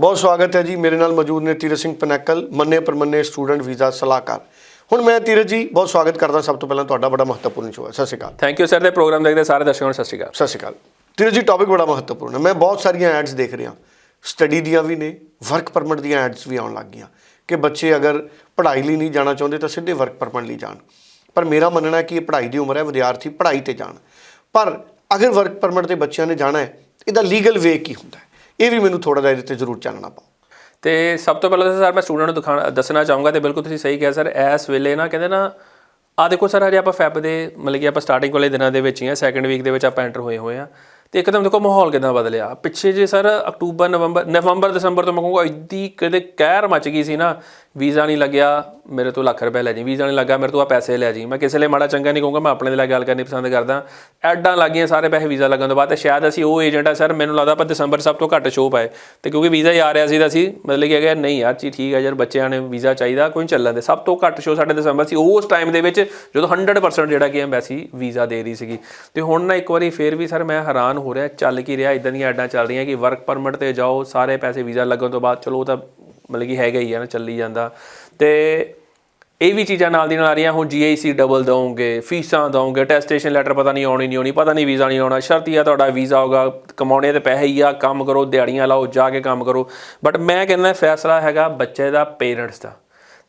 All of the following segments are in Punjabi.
ਬਹੁਤ ਸਵਾਗਤ ਹੈ ਜੀ। ਮੇਰੇ ਨਾਲ ਮੌਜੂਦ ਨੇ ਤੀਰਥ ਸਿੰਘ ਪਨੈਕਲ ਮੰਨੇ ਪਰਮੰਨੇ ਸਟੂਡੈਂਟ ਵੀਜ਼ਾ ਸਲਾਹਕਾਰ। ਹੁਣ ਮੈਂ ਤੀਰਥ ਜੀ ਬਹੁਤ ਸਵਾਗਤ ਕਰਦਾ ਸਭ ਤੋਂ ਪਹਿਲਾਂ ਤੁਹਾਡਾ ਬੜਾ ਮਹੱਤਵਪੂਰਨ ਸ਼ੋਅ ਹੈ ਸਤਿ ਸ਼੍ਰੀ ਅਕਾਲ। ਥੈਂਕ ਯੂ ਸਰ ਦੇ ਪ੍ਰੋਗਰਾਮ ਦੇਖਦੇ ਸਾਰੇ ਦਰਸ਼ਕਾਂ ਨੂੰ ਸਤਿ ਸ਼੍ਰੀ ਅਕਾਲ। ਸਤਿ ਸ਼੍ਰੀ ਅਕਾਲ। ਤੀਰਥ ਜੀ ਟੌਪਿਕ ਬੜਾ ਮਹੱਤਵਪੂਰਨ ਹੈ। ਮੈਂ ਬਹੁਤ ਸਾਰੀਆਂ ਐਡਸ ਦੇਖ ਰਿਹਾ। ਸਟੱਡੀ ਦੀਆਂ ਵੀ ਨੇ ਵਰਕ ਪਰਮਿਟ ਦੀਆਂ ਐਡਸ ਵੀ ਆਉਣ ਲੱਗ ਗਈਆਂ। ਕਿ ਬੱਚੇ ਅਗਰ ਪੜ੍ਹਾਈ ਲਈ ਨਹੀਂ ਜਾਣਾ ਚਾਹੁੰਦੇ ਤਾਂ ਸਿੱਧੇ ਵਰਕ ਪਰਮਿਟ ਲਈ ਜਾਣ। ਪਰ ਮੇਰਾ ਮੰਨਣਾ ਹੈ ਕਿ ਇਹ ਪੜ੍ਹਾਈ ਦੀ ਉਮਰ ਹੈ ਵਿਦਿਆਰਥੀ ਪੜ੍ਹਾਈ ਤੇ ਜਾਣ। ਪਰ ਅਗਰ ਵਰਕ ਪਰਮਿਟ ਤੇ ਬੱਚਿਆਂ ਨੇ ਜਾਣਾ ਹੈ ਇਹਦਾ ਲੀਗਲ ਵੇ ਕੀ ਹੁੰਦਾ ਹੈ? ਇਹ ਵੀ ਮੈਨੂੰ ਥੋੜਾ ਜਿਹਾ ਇਹਦੇ ਤੇ ਜ਼ਰੂਰ ਚਾਨਣਾ ਪਾਓ ਤੇ ਸਭ ਤੋਂ ਪਹਿਲਾਂ ਤਾਂ ਸਰ, ਮੈਂ ਸਟੂਡੈਂਟ ਨੂੰ ਦਿਖਾਣਾ ਦੱਸਣਾ ਚਾਹੂੰਗਾ ਤੇ ਬਿਲਕੁਲ ਤੁਸੀਂ ਸਹੀ ਕਿਹਾ ਸਰ, ਇਸ ਵੇਲੇ ਨਾ ਕਹਿੰਦੇ ਨਾ ਆ ਦੇਖੋ ਸਰ, ਹਜੇ ਆਪਾਂ ਫੈਬ ਦੇ ਮਤਲਬ ਕਿ ਆਪਾਂ ਸਟਾਰਟਿੰਗ ਵਾਲੇ ਦਿਨਾਂ ਦੇ ਵਿੱਚ ਹੀ ਆ ਸੈਕੰਡ ਵੀਕ ਦੇ ਵਿੱਚ ਆਪਾਂ ਐਂਟਰ ਹੋਏ ਹੋਏ ਆ। ਤੇ ਇੱਕਦਮ ਦੇਖੋ ਮਾਹੌਲ ਕਿਦਾਂ ਬਦਲਿਆ। ਪਿੱਛੇ ਜੇ ਸਰ, ਅਕਤੂਬਰ, ਨਵੰਬਰ ਨਵੰਬਰ, ਦਸੰਬਰ ਤੋਂ ਮੈਂ ਕਹੂੰਗਾ ਇੱਦੀ ਕਦੇ ਕਹਿਰ ਮਚ ਗਈ ਸੀ ਨਾ ਵੀਜ਼ਾ ਨਹੀਂ ਲੱਗਿਆ, ਮੇਰੇ ਤੋਂ ਲੱਖ ਰੁਪਏ ਲੈ ਜੀ। ਵੀਜ਼ਾ ਨਹੀਂ ਲੱਗਾ, ਮੇਰੇ ਤੋਂ ਆ ਪੈਸੇ ਲੈ ਜੀ। ਮੈਂ ਕਿਸੇ ਲਈ ਮਾੜਾ ਚੰਗਾ ਨਹੀਂ ਕਹੂੰਗਾ, ਮੈਂ ਆਪਣੇ ਲਈ ਗੱਲ ਕਰਨੀ ਪਸੰਦ ਕਰਦਾ। ਐਡਾਂ ਲੱਗੀਆਂ ਸਾਰੇ ਪੈਸੇ ਵੀਜ਼ਾ ਲੱਗਣ ਤੋਂ ਬਾਅਦ ਤੇ ਸ਼ਾਇਦ ਅਸੀਂ ਉਹ ਏਜੰਟ ਆ ਸਰ, ਮੈਨੂੰ ਲੱਗਦਾ ਆਪਾਂ ਦਸੰਬਰ ਸਭ ਤੋਂ ਘੱਟ ਸ਼ੋਅ ਪਾਏ। ਤੇ ਕਿਉਂਕਿ ਵੀਜ਼ਾ ਹੀ ਆ ਰਿਹਾ ਸੀ ਤਾਂ ਅਸੀਂ ਮਤਲਬ ਕਿ ਅਗਰ ਨਹੀਂ ਯਾਰ ਜੀ, ਠੀਕ ਹੈ ਯਾਰ, ਬੱਚਿਆਂ ਨੇ ਵੀਜ਼ਾ ਚਾਹੀਦਾ, ਕੋਈ ਨਹੀਂ ਚੱਲਣ ਦੇ। ਸਭ ਤੋਂ ਘੱਟ ਸ਼ੋਅ ਸਾਡੇ ਦਸੰਬਰ ਸੀ। ਉਸ ਟਾਈਮ ਦੇ ਵਿੱਚ ਜਦੋਂ 100% ਜਿਹੜਾ ਕਿ ਐਮਬੈਸੀ ਵੀਜ਼ਾ ਦੇ ਰਹੀ ਸੀਗੀ। ਤੇ ਹੁਣ ਨਾ ਇੱਕ ਵਾਰੀ ਫੇਰ ਵੀ ਸਰ ਮੈਂ ਹੈਰਾਨ ਹੋ ਰਿਹਾ, ਚੱਲ ਕੀ ਰਿਹਾ ਇਦਾਂ ਦੀਆਂ ਐਡਾਂ ਚੱਲ ਰਹੀਆਂ ਕਿ ਵਰਕ ਪਰਮਿਟ ਤੇ ਜਾਓ, ਸਾਰੇ ਪੈਸੇ ਵੀਜ਼ਾ ਲੱਗਣ ਤੋਂ ਬਾਅਦ, ਚਲੋ ਉਹ ਤਾਂ ਮਤਲਬ ਕਿ ਹੈਗਾ ਹੀ ਆ ਨਾ, ਚੱਲੀ ਜਾਂਦਾ। ਤੇ ਇਹ ਵੀ ਚੀਜ਼ਾਂ ਨਾਲ ਦੀ ਨਾਲ ਆ ਰਹੀਆਂ। ਹੁਣ GIC ਡਬਲ ਦਵੋਗੇ ਫੀਸਾਂ ਦਵੋਗੇ ਟੈਸਟੇਸ਼ਨ ਲੈਟਰ ਪਤਾ ਨਹੀਂ ਆਉਣੀ ਨਹੀਂ ਆਉਣੀ, ਪਤਾ ਨਹੀਂ ਵੀਜ਼ਾ ਨਹੀਂ ਆਉਣਾ। ਸ਼ਰਤੀ ਆ ਤੁਹਾਡਾ ਵੀਜ਼ਾ ਹੋਗਾ ਕਮਾਉਣੇ ਤੇ ਪੈਸੇ ਹੀ ਆ, ਕੰਮ ਕਰੋ, ਦਿਹਾੜੀਆਂ ਲਾਓ, ਜਾ ਕੇ ਕੰਮ ਕਰੋ। ਬਟ ਮੈਂ ਕਹਿੰਦਾ ਫੈਸਲਾ ਹੈਗਾ ਬੱਚੇ ਦਾ ਪੇਰੈਂਟਸ ਦਾ।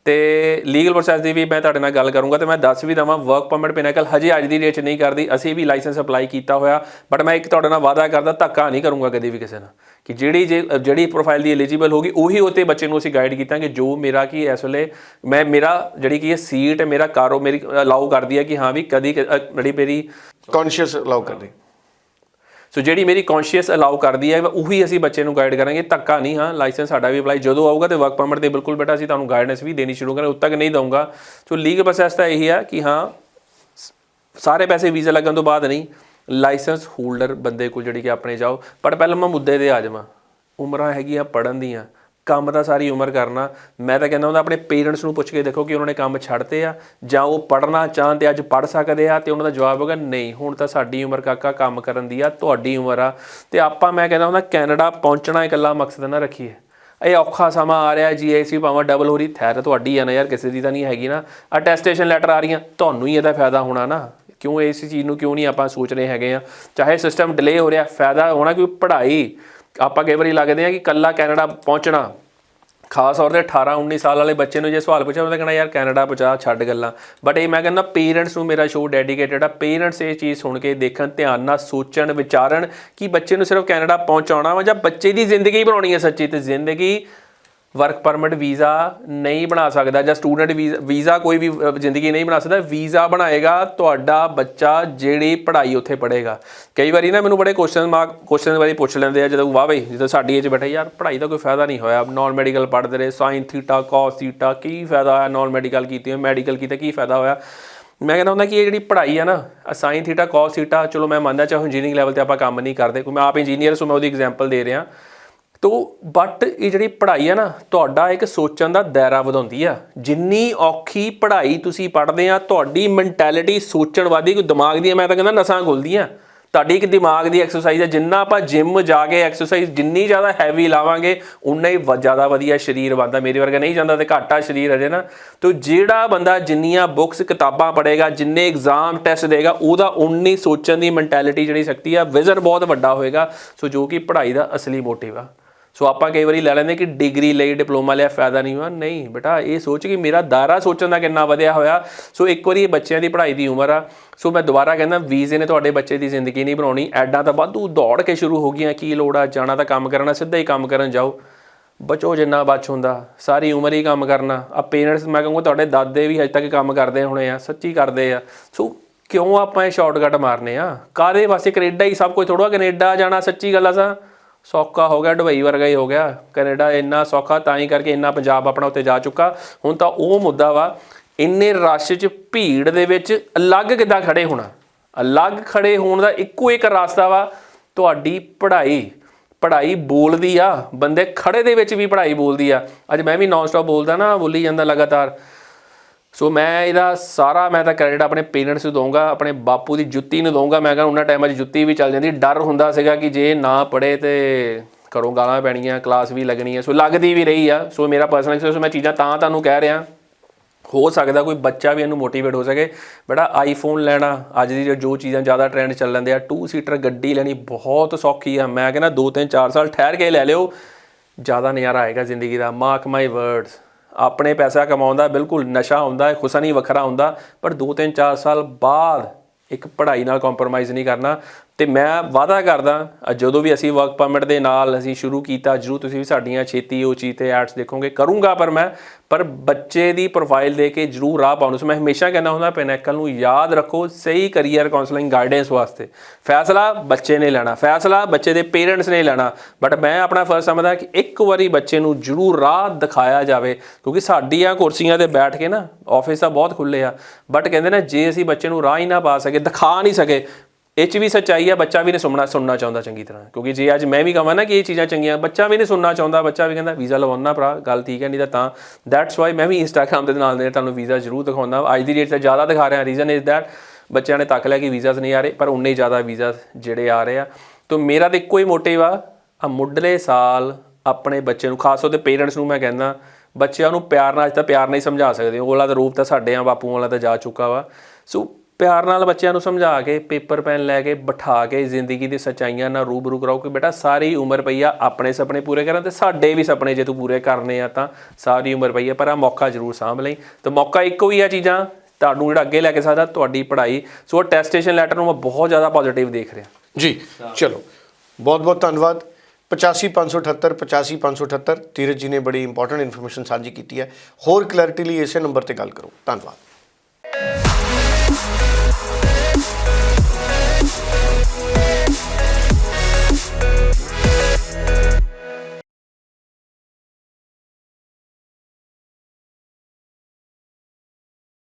ਤੇ ਲੀਗਲ ਪ੍ਰੋਸੈਸ ਦੀ ਵੀ ਮੈਂ ਤੁਹਾਡੇ ਨਾਲ ਗੱਲ ਕਰੂੰਗਾ ਤੇ ਮੈਂ ਦੱਸ ਵੀ ਦਵਾਂ ਵਰਕ ਪਰਮਿਟ ਪਿਨੈਕਲ ਹਜੇ ਅੱਜ ਦੀ ਡੇਟ 'ਚ ਨਹੀਂ ਕਰਦੀ, ਅਸੀਂ ਵੀ ਲਾਇਸੈਂਸ ਅਪਲਾਈ ਕੀਤਾ ਹੋਇਆ ਬਟ ਮੈਂ ਇੱਕ ਤੁਹਾਡੇ ਨਾਲ ਵਾਅਦਾ ਕਰਦਾ, ਧੱਕਾ ਨਹੀਂ ਕਰੂੰਗਾ ਕਦੇ ਵੀ ਕਿਸੇ ਨਾਲ, ਕਿ ਜਿਹੜੀ ਜੇ, ਜਿਹੜੀ ਪ੍ਰੋਫਾਈਲ ਦੀ ਐਲੀਜੀਬਲ ਹੋਗੀ ਉਹੀ ਉਤੇ ਬੱਚੇ ਨੂੰ ਅਸੀਂ ਗਾਈਡ ਕੀਤਾ ਕਿ ਜੋ ਮੇਰਾ ਕੀ ਇਸ ਵੇਲੇ, ਮੈਂ ਮੇਰਾ ਜਿਹੜੀ ਕੀ ਇਹ ਸੀਟ ਮੇਰਾ ਕਾਰੋ ਮੇਰੀ ਅਲਾਉ ਕਰਦੀ ਹੈ ਕਿ ਹਾਂ ਵੀ ਕਦੀ ਕ- ਜਿਹੜੀ ਮੇਰੀ ਕੌਨਸ਼ੀਅਸ ਅਲਾਉ ਕਰਦੇ ਸੋ ਜਿਹੜੀ ਮੇਰੀ ਕੌਨਸ਼ੀਅਸ ਅਲਾਉ ਕਰਦੀ ਹੈ, ਉਹੀ ਅਸੀਂ ਬੱਚੇ ਨੂੰ ਗਾਈਡ ਕਰਾਂਗੇ। ਧੱਕਾ ਨਹੀਂ, ਹਾਂ ਲਾਇਸੈਂਸ ਸਾਡਾ ਵੀ ਅਪਲਾਈ ਜਦੋਂ ਆਊਗਾ ਤੇ ਵਰਕ ਪਰਮਿਟ ਦੇ ਬਿਲਕੁਲ ਬੇਟਾ, ਅਸੀਂ ਤੁਹਾਨੂੰ ਗਾਈਡੈਂਸ ਵੀ ਦੇਣੀ ਸ਼ੁਰੂ ਕਰਾਂਗੇ ਉਦ ਤੱਕ ਨਹੀਂ ਦਊਂਗਾ। ਸੋ ਲੀਗਲ ਪ੍ਰੋਸੈਸ ਤਾਂ ਇਹੀ ਹੈ ਕਿ ਹਾਂ ਸਾਰੇ ਪੈਸੇ ਵੀਜ਼ਾ ਲੱਗਣ ਤੋਂ ਬਾਅਦ ਨਹੀਂ ਲਾਇਸੈਂਸ ਹੋਲਡਰ ਬੰਦੇ ਕੋਲ ਜਿਹੜੀ ਕਿ ਆਪਣੇ ਜਾਓ। ਪਰ ਪਹਿਲਾਂ ਮੈਂ ਮੁੱਦੇ ਤੇ ਆ ਜਾਵਾਂ। ਉਮਰਾਂ ਹੈਗੀਆਂ ਪੜਨ ਦੀਆਂ। ਕੰਮ ਤਾਂ ਸਾਰੀ ਉਮਰ ਕਰਨਾ। ਮੈਂ ਤਾਂ ਕਹਿੰਦਾ ਹੁੰਦਾ, ਆਪਣੇ ਪੇਰੈਂਟਸ ਨੂੰ ਪੁੱਛ ਕੇ ਦੇਖੋ ਕਿ ਉਹਨਾਂ ਨੇ ਕੰਮ ਛੱਡਤੇ ਆ, ਜਾਂ ਉਹ ਪੜਨਾ ਚਾਹਣ ਤੇ ਅੱਜ ਪੜ ਸਕਦੇ ਆ, ਤੇ ਉਹਨਾਂ ਦਾ ਜਵਾਬ ਹੋਗਾ ਨਹੀਂ, ਹੁਣ ਤਾਂ ਸਾਡੀ ਉਮਰ ਕਾਕਾ ਕੰਮ ਕਰਨ ਦੀ ਆ, ਤੁਹਾਡੀ ਉਮਰ ਆ। ਤੇ ਆਪਾਂ ਮੈਂ ਕਹਿੰਦਾ ਹੁੰਦਾ, ਕੈਨੇਡਾ ਪਹੁੰਚਣਾ ਇਕੱਲਾ ਮਕਸਦ ਨਾ ਰੱਖੀਏ। ਇਹ ਔਖਾ ਸਮਾਂ ਆ ਰਿਹਾ ਜੀਆਈਸੀ ਭਾਵੇਂ ਡਬਲ ਹੋ ਰਹੀ ਥੈਰ ਤੁਹਾਡੀ ਆ ਨਾ ਯਾਰ, ਕਿਸੇ ਦੀ ਤਾਂ ਨਹੀਂ ਹੈਗੀ ਨਾ। ਅਟੈਸਟੇਸ਼ਨ ਲੈਟਰ ਆ ਰਹੀਆਂ, ਤੁਹਾਨੂੰ ਹੀ ਇਹਦਾ ਫਾਇਦਾ ਹੋਣਾ ਨਾ। ਕਿਉਂ ਇਸ ਚੀਜ਼ ਨੂੰ ਕਿਉਂ ਨਹੀਂ ਆਪਾਂ ਸੋਚ ਰਹੇ ਹੈਗੇ ਆ? ਚਾਹੇ ਸਿਸਟਮ ਡਿਲੇ ਹੋ ਰਿਹਾ, ਫਾਇਦਾ ਹੋਣਾ ਕਿਉਂਕਿ ਪੜ੍ਹਾਈ। ਆਪਾਂ ਕਈ ਵਾਰੀ ਲੱਗਦੇ ਆ ਕਿ ਕੱਲਾ ਕੈਨੇਡਾ ਪਹੁੰਚਣਾ, ਖਾਸ ਤੌਰ ਤੇ 18 19 ਸਾਲ ਵਾਲੇ ਬੱਚੇ ਨੂੰ ਜੇ ਸਵਾਲ ਪੁੱਛਿਆ ਉਹਦਾ ਕਹਿਣਾ ਯਾਰ, ਕੈਨੇਡਾ ਪਹੁੰਚਾ, ਛੱਡ ਗੱਲਾਂ। ਬਟ ਇਹ ਮੈਂ ਕਹਿੰਦਾ ਪੇਰੈਂਟਸ ਨੂੰ ਮੇਰਾ ਸ਼ੋਅ ਡੈਡੀਕੇਟਡ ਆ। ਪੇਰੈਂਟਸ ਇਹ ਚੀਜ਼ ਸੁਣ ਕੇ ਦੇਖਣ, ਧਿਆਨ ਨਾਲ ਸੋਚਣ, ਵਿਚਾਰਨ ਕਿ ਬੱਚੇ ਨੂੰ ਸਿਰਫ ਕੈਨੇਡਾ ਪਹੁੰਚਾਉਣਾ ਵਾ ਜਾਂ ਬੱਚੇ ਦੀ ਜ਼ਿੰਦਗੀ ਬਣਾਉਣੀ ਹੈ ਸੱਚੀ। ਤੇ ਜ਼ਿੰਦਗੀ ਵਰਕ ਪਰਮਿਟ ਵੀਜ਼ਾ ਨਹੀਂ ਬਣਾ ਸਕਦਾ ਜਾਂ ਸਟੂਡੈਂਟ ਵੀਜ਼ਾ ਕੋਈ ਵੀ ਜ਼ਿੰਦਗੀ ਨਹੀਂ ਬਣਾ ਸਕਦਾ ਵੀਜ਼ਾ ਬਣਾਏਗਾ ਤੁਹਾਡਾ ਬੱਚਾ ਜਿਹੜੀ ਪੜ੍ਹਾਈ ਉੱਥੇ ਪੜ੍ਹੇਗਾ। ਕਈ ਵਾਰੀ ਨਾ ਮੈਨੂੰ ਬੜੇ ਕੁਐਸਚਨ ਮਾਰਕ ਕੁਐਸਚਨ ਵਾਰੀ ਪੁੱਛ ਲੈਂਦੇ ਆ ਜਦੋਂ, ਵਾਹ ਬਈ, ਜਦੋਂ ਸਾਡੀ ਏਜ ਬੈਠੇ, ਯਾਰ, ਪੜ੍ਹਾਈ ਦਾ ਕੋਈ ਫਾਇਦਾ ਨਹੀਂ ਹੋਇਆ। ਨਾਨ ਮੈਡੀਕਲ ਪੜ੍ਹਦੇ ਰਹੇ ਸਾਇਨ ਥੀਟਾ ਕੋਸ ਥੀਟਾ ਕੀ ਫਾਇਦਾ ਹੋਇਆ? ਨਾਨ ਮੈਡੀਕਲ ਕੀਤੀ ਮੈਡੀਕਲ ਕੀਤਾ, ਕੀ ਫਾਇਦਾ ਹੋਇਆ? ਮੈਂ ਕਹਿੰਦਾ ਹੁੰਦਾ ਕਿ ਇਹ ਜਿਹੜੀ ਪੜ੍ਹਾਈ ਆ ਨਾ ਸਾਇਨ ਥੀਟਾ ਕੋਸ ਥੀਟਾ ਚਲੋ ਮੈਂ ਮੰਨਦਾ, ਚਾਹੋ ਇੰਜੀਨੀਅਰਿੰਗ ਲੈਵਲ ਤੇ ਆਪਾਂ ਕੰਮ ਨਹੀਂ ਕਰਦੇ ਕੋਈ ਮੈਂ ਆਪ ਇੰਜੀਨੀਅਰ ਸੋ ਮੈਂ ਉਹਦੀ ਐਗਜ਼ਾਮਪਲ ਦੇ ਰਿਹਾ। ਤੋ ਬਟ ਇਹ ਜਿਹੜੀ ਪੜ੍ਹਾਈ ਆ ਨਾ, ਤੁਹਾਡਾ ਇੱਕ ਸੋਚਣ ਦਾ ਦਾਇਰਾ ਵਧਾਉਂਦੀ ਆ। ਜਿੰਨੀ ਔਖੀ ਪੜ੍ਹਾਈ ਤੁਸੀਂ ਪੜ੍ਹਦੇ ਆ, ਤੁਹਾਡੀ ਮੈਂਟੈਲਿਟੀ ਸੋਚਣ ਵਾਦੀ ਕੋਈ ਦਿਮਾਗ ਦੀਆਂ ਮੈਂ ਤਾਂ ਕਹਿੰਦਾ ਨਸਾਂ ਖੁੱਲਦੀਆਂ ਤੁਹਾਡੀ ਇੱਕ ਦਿਮਾਗ ਦੀ ਐਕਸਰਸਾਈਜ਼ ਹੈ ਜਿੰਨਾ ਆਪਾਂ ਜਿਮ ਜਾ ਕੇ ਐਕਸਰਸਾਈਜ਼ ਜਿੰਨੀ ਜ਼ਿਆਦਾ ਹੈਵੀ ਲਾਵਾਂਗੇ ਉਨਾ ਹੀ ਵ- ਜ਼ਿਆਦਾ ਵਧੀਆ ਸਰੀਰ ਬਣਦਾ। ਮੇਰੇ ਵਰਗਾ ਨਹੀਂ ਜਾਂਦਾ ਤੇ ਘਾਟਾ ਸਰੀਰ ਅਜੇ ਨਾ। ਤੋ ਜਿਹੜਾ ਬੰਦਾ ਜਿੰਨੀਆਂ ਬੁੱਕਸ ਕਿਤਾਬਾਂ ਪੜ੍ਹੇਗਾ, ਜਿੰਨੇ ਐਗਜ਼ਾਮ ਟੈਸਟ ਦੇਗਾ, ਉਹਦਾ ਉਨੀ ਸੋਚਣ ਦੀ ਮੈਂਟੈਲਿਟੀ ਜਿਹੜੀ ਸ਼ਕਤੀ ਆ ਵਿਜ਼ਨ ਬਹੁਤ ਵੱਡਾ ਹੋਏਗਾ। ਸੋ ਜੋ ਕਿ ਪੜ੍ਹਾਈ ਦਾ ਅਸਲੀ ਮੋਟਿਵ ਆ। ਸੋ ਆਪਾਂ ਕਈ ਵਾਰੀ ਲੈ ਲੈਂਦੇ ਕਿ ਡਿਗਰੀ ਲਈ ਡਿਪਲੋਮਾ ਲਿਆ, ਫਾਇਦਾ ਨਹੀਂ ਹੋਇਆ। ਨਹੀਂ, ਬੇਟਾ, ਇਹ ਸੋਚ ਕਿ ਮੇਰਾ ਦਾਇਰਾ ਸੋਚਣ ਦਾ ਕਿੰਨਾ ਵਧਿਆ ਹੋਇਆ। ਸੋ ਇੱਕ ਵਾਰੀ ਇਹ ਬੱਚਿਆਂ ਦੀ ਪੜ੍ਹਾਈ ਦੀ ਉਮਰ ਆ। ਸੋ ਮੈਂ ਦੁਬਾਰਾ ਕਹਿੰਦਾ, ਵੀਜ਼ੇ ਨੇ ਤੁਹਾਡੇ ਬੱਚੇ ਦੀ ਜ਼ਿੰਦਗੀ ਨਹੀਂ ਬਣਾਉਣੀ। ਐਡਾਂ ਤਾਂ ਵਾਧੂ ਦੌੜ ਕੇ ਸ਼ੁਰੂ ਹੋ ਗਈਆਂ। ਕੀ ਲੋੜ ਆ? ਜਾਣਾ ਤਾਂ ਕੰਮ ਕਰਨਾ, ਸਿੱਧਾ ਹੀ ਕੰਮ ਕਰਨ ਜਾਓ। ਬਚੋ ਜਿੰਨਾ ਬਚ ਹੁੰਦਾ। ਸਾਰੀ ਉਮਰ ਹੀ ਕੰਮ ਕਰਨਾ। ਆ ਪੇਰੈਂਟਸ ਮੈਂ ਕਹੂੰਗਾ, ਤੁਹਾਡੇ ਦਾਦੇ ਵੀ ਹਜੇ ਤੱਕ ਕੰਮ ਕਰਦੇ ਹੋਣੇ ਆ, ਸੱਚੀ ਕਰਦੇ ਆ। ਸੋ ਕਿਉਂ ਆਪਾਂ ਇਹ ਸ਼ਾਰਟਕਟ ਮਾਰਨੇ ਆ? ਕਾਦੇ ਵਾਸਤੇ ਕੈਨੇਡਾ ਹੀ ਸਭ ਕੁਝ ਥੋੜਾ ਕੈਨੇਡਾ ਜਾਣਾ ਸੱਚੀ ਗੱਲ ਆ ਸਾਂ? ਸੌਖਾ ਹੋ ਗਿਆ ਦੁਬਈ ਵਰਗਾ ਹੀ ਹੋ ਗਿਆ। ਕੈਨੇਡਾ ਇੰਨਾ ਸੌਖਾ, ਤਾਂ ਹੀ ਕਰਕੇ ਇੰਨਾ ਪੰਜਾਬ ਆਪਣਾ ਉੱਤੇ ਜਾ ਚੁੱਕਾ। ਹੁਣ ਤਾਂ ਉਹ ਮੁੱਦਾ ਵਾ, ਇੰਨੇ ਰਸ਼ 'ਚ, ਭੀੜ ਦੇ ਵਿੱਚ ਅਲੱਗ ਕਿੱਦਾਂ ਖੜੇ ਹੋਣਾ? ਅਲੱਗ ਖੜੇ ਹੋਣ ਦਾ ਇੱਕੋ ਇੱਕ ਰਸਤਾ ਵਾ, ਤੁਹਾਡੀ ਪੜ੍ਹਾਈ। ਪੜ੍ਹਾਈ ਬੋਲਦੀ ਆ, ਬੰਦੇ ਖੜੇ ਦੇ ਵਿੱਚ ਵੀ ਪੜ੍ਹਾਈ ਬੋਲਦੀ ਆ। ਅੱਜ ਮੈਂ ਵੀ ਨਾਨ ਸਟਾਪ ਬੋਲਦਾ ਨਾ, ਬੋਲੀ ਜਾਂਦਾ ਲਗਾਤਾਰ। ਸੋ ਮੈਂ ਇਹਦਾ ਸਾਰਾ, ਮੈਂ ਤਾਂ ਕ੍ਰੈਡਿਟ ਆਪਣੇ ਪੇਰੈਂਟਸ ਨੂੰ ਦਊਂਗਾ, ਆਪਣੇ ਬਾਪੂ ਦੀ ਜੁੱਤੀ ਨੂੰ ਦਊਂਗਾ। ਮੈਂ ਕਹਿੰਦਾ ਉਹਨਾਂ ਟਾਈਮਾਂ 'ਚ ਜੁੱਤੀ ਵੀ ਚੱਲ ਜਾਂਦੀ। ਡਰ ਹੁੰਦਾ ਸੀਗਾ ਕਿ ਜੇ ਨਾ ਪੜੇ ਤੇ ਘਰੋਂ ਗਾਲਾਂ ਪੈਣੀਆਂ ਕਲਾਸ ਵੀ ਲੱਗਣੀ ਹੈ। ਸੋ ਲੱਗਦੀ ਵੀ ਰਹੀ ਆ। ਸੋ ਮੇਰਾ ਪਰਸਨਲ ਐਕਸਪੀਰੀਅੰਸ ਮੈਂ ਚੀਜ਼ਾਂ ਤਾਂ ਤੁਹਾਨੂੰ ਕਹਿ ਰਿਹਾ। ਹੋ ਸਕਦਾ ਕੋਈ ਬੱਚਾ ਵੀ ਇਹਨੂੰ ਮੋਟੀਵੇਟ ਹੋ ਸਕੇ। ਬੜਾ ਆਈਫੋਨ ਲੈਣਾ, ਅੱਜ ਦੀ ਜੋ- ਚੀਜ਼ਾਂ ਜ਼ਿਆਦਾ ਟ੍ਰੈਂਡ ਚੱਲ ਲੈਂਦੇ ਆ 2 ਸੀਟਰ ਗੱਡੀ ਲੈਣੀ ਬਹੁਤ ਸੌਖੀ ਆ। ਮੈਂ ਕਹਿੰਦਾ 2 3 4 ਸਾਲ ਠਹਿਰ ਕੇ ਲੈ ਲਿਓ। ਜ਼ਿਆਦਾ ਨਜ਼ਾਰਾ ਆਏਗਾ ਜ਼ਿੰਦਗੀ ਦਾ। ਮਾਰਕ ਮਾਈ ਵਰਡਸ ਆਪਣੇ ਪੈਸਾ ਕਮਾਉਂਦਾ, ਬਿਲਕੁਲ ਨਸ਼ਾ ਹੁੰਦਾ ਹੈ ਹੁਸਨ ਹੀ ਵੱਖਰਾ ਹੁੰਦਾ, ਪਰ 2 3 4 ਸਾਲ ਬਾਅਦ ਇੱਕ ਪੜ੍ਹਾਈ ਨਾਲ ਕੰਪਰੋਮਾਈਜ਼ ਨਹੀਂ ਕਰਨਾ ਤੇ ਮੈਂ ਵਾਅਦਾ ਕਰਦਾ ਜਦੋਂ ਵੀ ਅਸੀਂ ਵਰਕ ਪਰਮਿਟ ਦੇ ਨਾਲ ਅਸੀਂ ਸ਼ੁਰੂ ਕੀਤਾ, ਜਰੂਰ ਤੁਸੀਂ ਵੀ ਸਾਡੀਆਂ ਛੇਤੀ ਉਹ ਚੀਜ਼ ਤੇ ਐਡਸ ਦੇਖੋਗੇ। ਕਰੂੰਗਾ ਪਰ ਮੈਂ, ਪਰ ਬੱਚੇ ਦੀ ਪ੍ਰੋਫਾਈਲ ਦੇ ਕੇ ਜਰੂਰ ਰਾਹ ਪਾਉਣ ਉਸ ਮੈਂ ਹਮੇਸ਼ਾ ਕਹਿੰਦਾ ਹੁੰਦਾ ਪੈਨੈਕਲ ਨੂੰ ਯਾਦ ਰੱਖੋ, ਸਹੀ ਕੈਰੀਅਰ ਕਾਉਂਸਲਿੰਗ ਗਾਈਡੈਂਸ ਵਾਸਤੇ। ਫੈਸਲਾ ਬੱਚੇ ਨੇ ਲੈਣਾ, ਫੈਸਲਾ ਬੱਚੇ ਦੇ ਪੇਰੈਂਟਸ ਨੇ ਲੈਣਾ। ਬਟ ਮੈਂ ਆਪਣਾ ਫਰਜ਼ ਸਮਝਦਾ ਕਿ ਇੱਕ ਵਾਰੀ ਬੱਚੇ ਨੂੰ ਜਰੂਰ ਰਾਹ ਦਿਖਾਇਆ ਜਾਵੇ, ਕਿਉਂਕਿ ਸਾਡੀਆਂ ਕੁਰਸੀਆਂ ਤੇ ਬੈਠ ਕੇ ਨਾ ਆਫਿਸ ਤਾਂ ਬਹੁਤ ਖੁੱਲੇ ਆ ਬਟ ਕਹਿੰਦੇ ਨੇ ਜੇ ਅਸੀਂ ਬੱਚੇ ਨੂੰ ਰਾਹ ਹੀ ਨਾ ਪਾ ਸਕੇ, ਦਿਖਾ ਨਹੀਂ ਸਕੇ ਇਹ 'ਚ ਵੀ ਸੱਚਾਈ ਆ, ਬੱਚਾ ਵੀ ਨਹੀਂ ਸੁਣਨਾ ਸੁਣਨਾ ਚਾਹੁੰਦਾ ਚੰਗੀ ਤਰ੍ਹਾਂ। ਕਿਉਂਕਿ ਜੇ ਅੱਜ ਮੈਂ ਵੀ ਕਹਾਂ ਨਾ ਕਿ ਇਹ ਚੀਜ਼ਾਂ ਚੰਗੀਆਂ, ਬੱਚਾ ਵੀ ਨਹੀਂ ਸੁਣਨਾ ਚਾਹੁੰਦਾ, ਬੱਚਾ ਵੀ ਕਹਿੰਦਾ, ਵੀਜ਼ਾ ਲਵਾਉਣਾ ਭਰਾ, ਗੱਲ ਠੀਕ ਹੈ, ਨਹੀਂ ਤਾਂ ਤਾਂ। ਦੈਟਸ ਵਾਈ ਮੈਂ ਵੀ ਇੰਸਟਾਗ੍ਰam ਦੇ ਨਾਲ ਦੇ ਤੁਹਾਨੂੰ ਵੀਜ਼ਾ ਜ਼ਰੂਰ ਦਿਖਾਉਂਦਾ। ਅੱਜ ਦੀ ਡੇਟ ਤੇ ਜ਼ਿਆਦਾ ਦਿਖਾ ਰਿਹਾ ਰੀਜ਼ਨ ਇਜ਼ ਦੈਟ ਬੱਚਿਆਂ ਨੇ ਤੱਕ ਲਿਆ ਕਿ ਵੀਜ਼ਾਸ ਨਹੀਂ ਆ ਰਹੇ, ਪਰ ਉਨੇ ਹੀ ਜ਼ਿਆਦਾ ਵੀਜ਼ਾ ਜਿਹੜੇ ਆ ਰਹੇ ਆ। ਤਾਂ ਮੇਰਾ ਤਾਂ ਇੱਕੋ ਹੀ ਮੋਟਿਵ ਆ ਆ ਮੁੱਢਲੇ ਸਾਲ ਆਪਣੇ ਬੱਚੇ ਨੂੰ, ਖਾਸ ਉਹਦੇ ਪੇਰੈਂਟਸ ਨੂੰ ਮੈਂ ਕਹਿੰਦਾ, ਬੱਚਿਆਂ ਨੂੰ ਪਿਆਰ ਨਾਲ, ਅੱਜ ਤਾਂ ਪਿਆਰ ਨਹੀਂ ਸਮਝਾ ਸਕਦੇ। ਉਹ ਵਾਲਾ ਤਾਂ ਰੂਪ ਤਾਂ ਸਾਡੇ ਆ, ਬਾਪੂ ਵਾਲਾ ਤਾਂ ਜਾ ਚੁੱਕਾ ਵਾ। ਸੋ ਪਿਆਰ ਨਾਲ ਬੱਚਿਆਂ ਨੂੰ ਸਮਝਾ ਕੇ, ਪੇਪਰ ਪੈਨ ਲੈ ਕੇ, ਬਿਠਾ ਕੇ, ਜ਼ਿੰਦਗੀ ਦੀ ਸੱਚਾਈਆਂ ਨਾਲ ਰੂਬਰੂ ਕਰਾਓ ਕਿ ਬੇਟਾ ਸਾਰੀ ਉਮਰ ਪਈ ਆ ਆਪਣੇ ਸੁਪਨੇ ਪੂਰੇ ਕਰਨ ਤੇ ਸਾਡੇ ਵੀ ਸੁਪਨੇ ਜੇ ਤੂੰ ਪੂਰੇ ਕਰਨੇ ਆ ਤਾਂ ਸਾਰੀ ਉਮਰ ਪਈ ਆ ਪਰ ਆ ਮੌਕਾ ਜ਼ਰੂਰ ਸਾਂਭ ਲਈ। ਤੇ ਮੌਕਾ ਇੱਕੋ ਹੀ ਆ ਚੀਜ਼ਾਂ, ਤੁਹਾਨੂੰ ਜਿਹੜਾ ਅੱਗੇ ਲੈ ਕੇ ਸਕਦਾ, ਤੁਹਾਡੀ ਪੜ੍ਹਾਈ। ਸੋ ਉਹ ਟੈਸਟੇਸ਼ਨ ਲੈਟਰ ਨੂੰ ਮੈਂ ਬਹੁਤ ਜ਼ਿਆਦਾ ਪੋਜ਼ਿਟਿਵ ਦੇਖ ਰਿਹਾ। ਜੀ, ਚਲੋ। ਬਹੁਤ ਬਹੁਤ ਧੰਨਵਾਦ 85578 85578 ਧੀਰਜ ਜੀ ਨੇ ਬੜੀ ਇੰਪੋਰਟੈਂਟ ਇਨਫੋਰਮੇਸ਼ਨ ਸਾਂਝੀ ਕੀਤੀ ਹੈ। ਹੋਰ ਕਲੈਰਿਟੀ ਲਈ ਇਸੇ ਨੰਬਰ ਤੇ ਗੱਲ ਕਰੋ। ਧੰਨਵਾਦ। Bye.